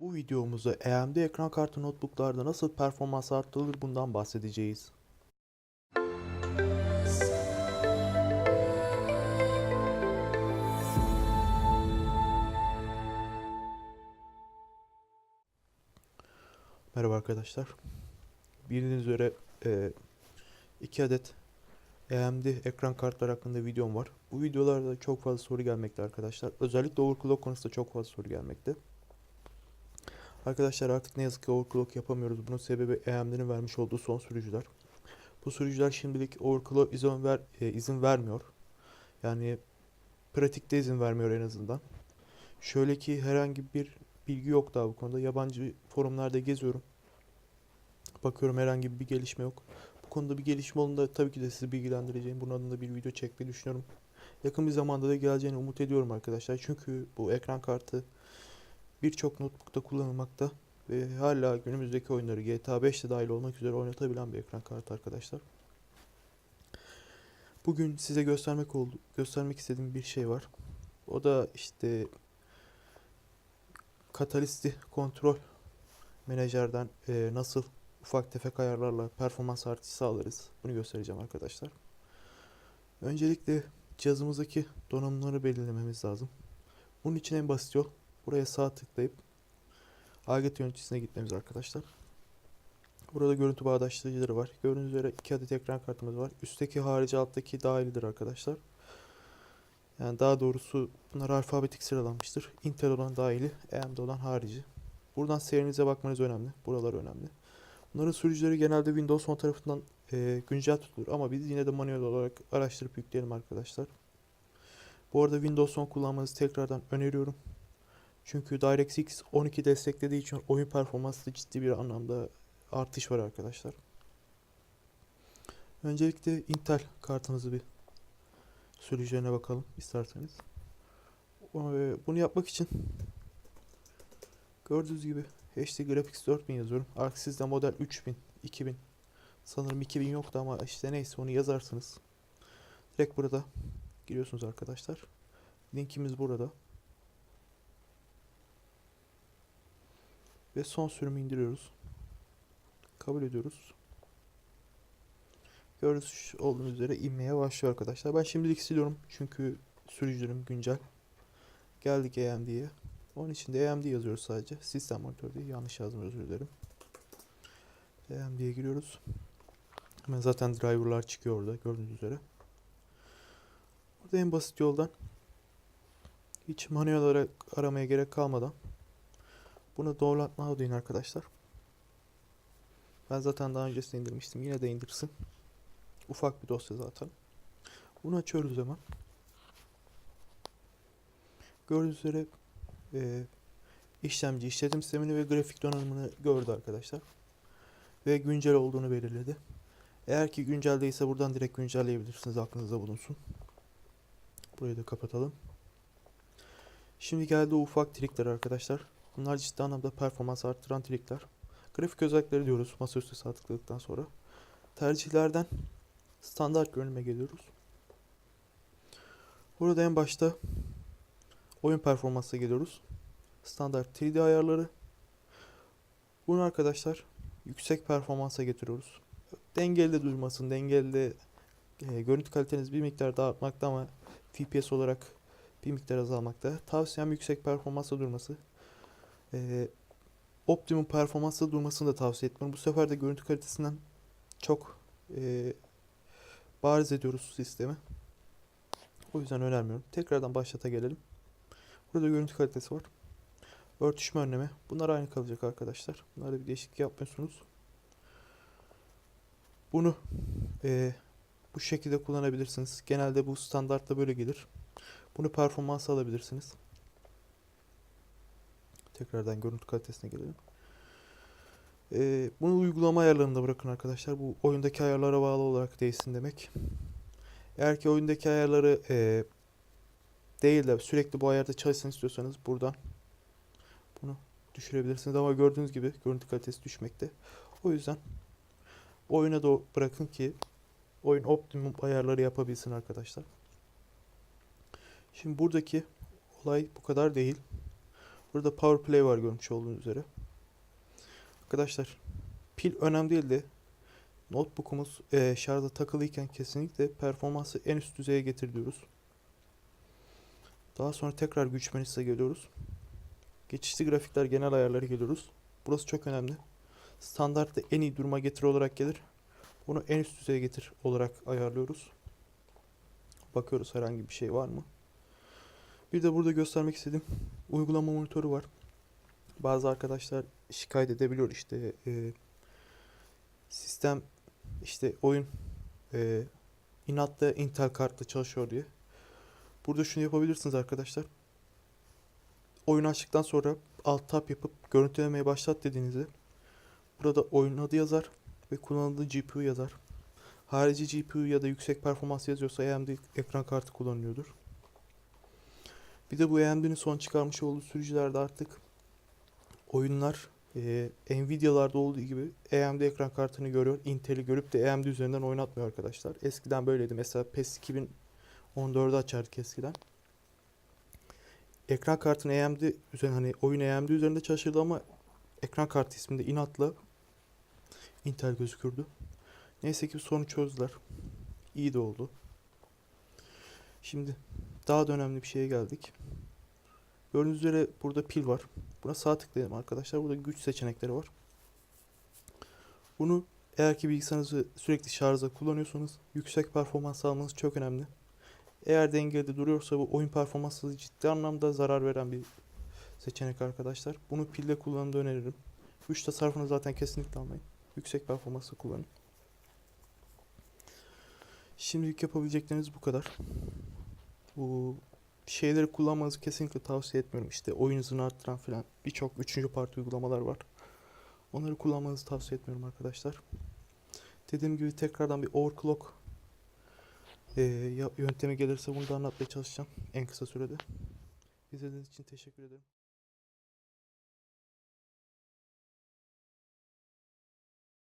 Bu videomuzda AMD ekran kartı notebooklarda nasıl performans arttırılır bundan bahsedeceğiz. Merhaba arkadaşlar. Bildiğiniz üzere e, iki adet AMD ekran kartları hakkında videom var. Bu videolarda çok fazla soru gelmekte arkadaşlar. Özellikle overclock konusunda çok fazla soru gelmekte. Arkadaşlar artık ne yazık ki overclock yapamıyoruz. Bunun sebebi AMD'nin vermiş olduğu son sürücüler. Bu sürücüler şimdilik overclock izin, ver, e, izin vermiyor. Yani pratikte izin vermiyor en azından. Şöyle ki herhangi bir bilgi yok daha bu konuda. Yabancı forumlarda geziyorum. Bakıyorum herhangi bir gelişme yok. Bu konuda bir gelişme olduğunda tabii ki de sizi bilgilendireceğim. Bunun adında bir video çekmeyi düşünüyorum. Yakın bir zamanda da geleceğini umut ediyorum arkadaşlar. Çünkü bu ekran kartı birçok notebook'ta kullanılmakta ve hala günümüzdeki oyunları GTA 5'te dahil olmak üzere oynatabilen bir ekran kartı arkadaşlar. Bugün size göstermek oldu, göstermek istediğim bir şey var. O da işte katalisti kontrol menajerden e, nasıl ufak tefek ayarlarla performans artışı sağlarız. Bunu göstereceğim arkadaşlar. Öncelikle cihazımızdaki donanımları belirlememiz lazım. Bunun için en basit yol buraya sağ tıklayıp alet yöneticisine gitmemiz arkadaşlar. Burada görüntü bağdaştırıcıları var. Gördüğünüz üzere iki adet ekran kartımız var. Üstteki harici alttaki dahilidir arkadaşlar. Yani daha doğrusu bunlar alfabetik sıralanmıştır. Intel olan dahili, AMD olan harici. Buradan serinize bakmanız önemli. Buralar önemli. Bunların sürücüleri genelde Windows 10 tarafından e, güncel tutulur ama biz yine de manuel olarak araştırıp yükleyelim arkadaşlar. Bu arada Windows 10 kullanmanızı tekrardan öneriyorum. Çünkü DirectX 12 desteklediği için oyun performansı ciddi bir anlamda artış var arkadaşlar. Öncelikle Intel kartımızı bir sürücülerine bakalım isterseniz. Ee, Bunu yapmak için gördüğünüz gibi HD Graphics 4000 yazıyorum. Arksiz'de model 3000, 2000. Sanırım 2000 yoktu ama işte neyse onu yazarsınız. Direkt burada giriyorsunuz arkadaşlar. Linkimiz burada. Ve son sürümü indiriyoruz. Kabul ediyoruz. Gördüğünüz olduğunuz üzere inmeye başlıyor arkadaşlar. Ben şimdilik siliyorum çünkü sürücülerim güncel. Geldik AMD'ye. Onun için de AMD yazıyoruz sadece. Sistem monitör diye yanlış yazdım özür dilerim. AMD'ye giriyoruz. Hemen zaten driverlar çıkıyor orada gördüğünüz üzere. Burada en basit yoldan hiç manuel olarak aramaya gerek kalmadan bunu doğrulatma deyin arkadaşlar. Ben zaten daha öncesinde indirmiştim. Yine de indirsin. Ufak bir dosya zaten. Bunu açıyoruz hemen. Gördüğünüz üzere e, işlemci, işletim sistemini ve grafik donanımını gördü arkadaşlar. Ve güncel olduğunu belirledi. Eğer ki güncel değilse buradan direkt güncelleyebilirsiniz. Aklınızda bulunsun. Burayı da kapatalım. Şimdi geldi ufak trikler arkadaşlar. Bunlar ciddi anlamda performans arttıran trikler. Grafik özellikleri diyoruz masaüstü sağ tıkladıktan sonra. Tercihlerden standart görünüme geliyoruz. Burada en başta oyun performansına geliyoruz. Standart 3D ayarları. Bunu arkadaşlar yüksek performansa getiriyoruz. Dengeli de durmasın, dengeli de e, görüntü kaliteniz bir miktar daha artmakta ama FPS olarak bir miktar azalmakta. Tavsiyem yüksek performansa durması. E, optimum performansta durmasını da tavsiye etmiyorum. Bu sefer de görüntü kalitesinden çok e, bariz ediyoruz sistemi. O yüzden önermiyorum. Tekrardan başlata gelelim. Burada görüntü kalitesi var. Örtüşme önleme. Bunlar aynı kalacak arkadaşlar. Bunlarda bir değişiklik yapmıyorsunuz. Bunu e, bu şekilde kullanabilirsiniz. Genelde bu standartta böyle gelir. Bunu performans alabilirsiniz. Tekrardan görüntü kalitesine gelelim. Ee, bunu uygulama ayarlarında bırakın arkadaşlar. Bu oyundaki ayarlara bağlı olarak değişsin demek. Eğer ki oyundaki ayarları e, değil de sürekli bu ayarda çalışsın istiyorsanız buradan bunu düşürebilirsiniz. Ama gördüğünüz gibi görüntü kalitesi düşmekte. O yüzden oyuna da bırakın ki oyun optimum ayarları yapabilsin arkadaşlar. Şimdi buradaki olay bu kadar değil. Burada Power Play var görmüş olduğunuz üzere. Arkadaşlar pil önemli değil de notebook'umuz eee şarja takılıyken kesinlikle performansı en üst düzeye getir diyoruz. Daha sonra tekrar güç menüsüne geliyoruz. Geçişli grafikler genel ayarları geliyoruz. Burası çok önemli. Standartta en iyi duruma getir olarak gelir. Bunu en üst düzeye getir olarak ayarlıyoruz. Bakıyoruz herhangi bir şey var mı? Bir de burada göstermek istediğim uygulama monitörü var. Bazı arkadaşlar şikayet edebiliyor işte e, sistem işte oyun e, inatla Intel kartla çalışıyor diye. Burada şunu yapabilirsiniz arkadaşlar. Oyun açtıktan sonra alt tab yapıp görüntülemeye başlat dediğinizde burada oyun adı yazar ve kullanıldığı GPU yazar. Harici GPU ya da yüksek performans yazıyorsa AMD ekran kartı kullanılıyordur. Bir de bu AMD'nin son çıkarmış olduğu sürücülerde artık oyunlar e, Nvidia'larda olduğu gibi AMD ekran kartını görüyor. Intel'i görüp de AMD üzerinden oynatmıyor arkadaşlar. Eskiden böyleydi. Mesela PES 2014'ü açardık eskiden. Ekran kartını AMD üzerine hani oyun AMD üzerinde çalışırdı ama ekran kartı isminde inatla Intel gözükürdü. Neyse ki sorunu çözdüler. İyi de oldu. Şimdi daha da önemli bir şeye geldik. Gördüğünüz üzere burada pil var. Buna sağ tıklayalım arkadaşlar. Burada güç seçenekleri var. Bunu eğer ki bilgisayarınızı sürekli şarjda kullanıyorsanız yüksek performans almanız çok önemli. Eğer dengede duruyorsa bu oyun performansı ciddi anlamda zarar veren bir seçenek arkadaşlar. Bunu pilde kullanımda öneririm. Güç tasarrufunu zaten kesinlikle almayın. Yüksek performansla kullanın. Şimdilik yapabilecekleriniz bu kadar. Bu şeyleri kullanmanızı kesinlikle tavsiye etmiyorum. İşte oyun hızını arttıran falan birçok üçüncü parti uygulamalar var. Onları kullanmanızı tavsiye etmiyorum arkadaşlar. Dediğim gibi tekrardan bir overclock ya- yöntemi gelirse bunu da anlatmaya çalışacağım en kısa sürede. İzlediğiniz için teşekkür ederim.